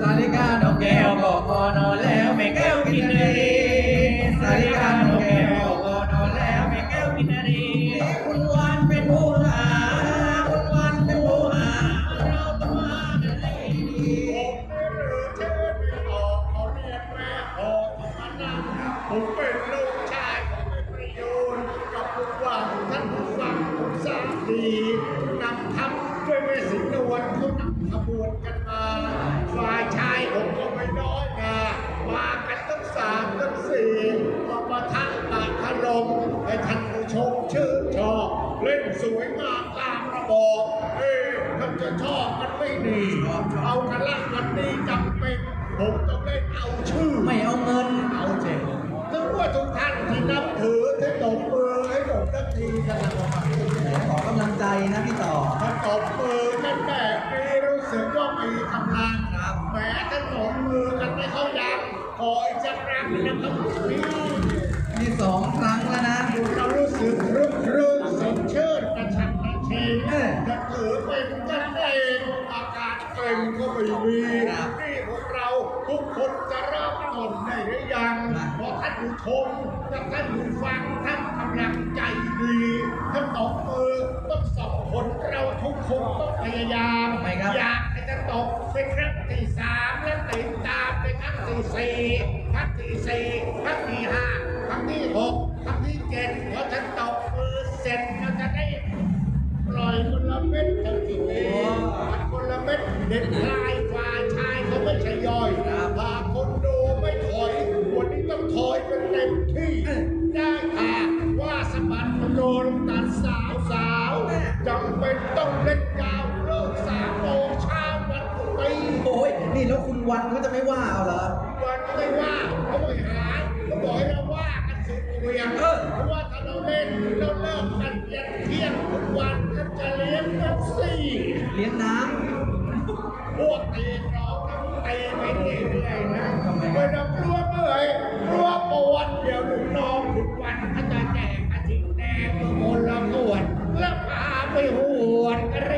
สาลิกานกแก้วบอกพอนอนแล้วแม่แก้วกินอะไรสาลิกานกแก้วบอกพอนอนแล้วแม่แก้วกินอะไรคุณวันเป็นผู้หาคุณวันเป็นผู้หาเราต้องมากันให้ดีผมเป็นลูกชายของแม่ประยูนกับผู้ว่าท่านผู้ฟังผู้สาดีนำทัพด้วยแม่สิงห์นวลเขานำ ขบวนกันมาฝ่ายชายผมก็ไม่น้อยนะมากันตั้งสามตั้งสี่มาประทับปากพลมให้ท่านผู้ชมชื่นชอบเล่นสวยงามตามระบอกเอ๊ะท่านจะชอบมันไม่ดีเอากันละกันดีจำเป็นผมต้องเล่นเอาชื่อ ไม่เอาเงินเอาเจ็บถึงว่าทุกท่านที่นับถือที่ตบมือให้ผมทักทีนะครับขอกำลังใจนะพี่ต่อถ้าตบมือกันแบ ขออีกสักครั้งนะครับพี่นี่สองครั้งแล้วนะเรารู้สึกรึกรื่นสดชื่นกระชับกระเชงเออจะถือเป็นกันเองอาการเกร็งก็ไม่มีครับนี่พวกเราทุกคนจะเริ่มต้นได้หรือยังครับเพราะท่านผู้ชมและท่านผู้ฟังท่านกำลังใจดีท่านตบมือต้องสองคนเราทุกคนต้องพยายามไปครับอยากให้จะตกเป็นครั้งที่สาม สี่ครั้งที่สี่ครั้งที่ห้าครั้งที่หกครั้งที่เจ็ดพอท่านตบมือเสร็จเราจะได้ปล่อยคนละเม็ดทั้งทีนี้มันคนละเม็ดเด็ดลายฝ่ายชายเขาไม่ใช่ย่อยพาคนดูไม่ถอย วันนี้ต้องถอยเป็นเต็มที่ได้ค่ะว่าสะบัดมันโดนตัดสาวสาวจำเป็นต้องเล่น นี่แล้วคุณวันเขาจะไม่ว่าเอาเหรอ วันไม่ว่าเขาไม่หายเขาบอกให้เราว่ากันสุดเหวียงเออเพราะว่าถ้าเราเล่นเราเลิกกันยันเที่ยงทุกวันก็จะเลี้ยงกันสี่เลี้ยงน้พวกตีเราต้องตีไปเรื่อยๆนะทำไมไม่ต้องกลัวเมื่อยกลัวปวดเดี๋ยวลูกน้องทุกวันเขาจะแจกกระถิ่นแดงมาคนละขวดแล้วพาไปหวดกระ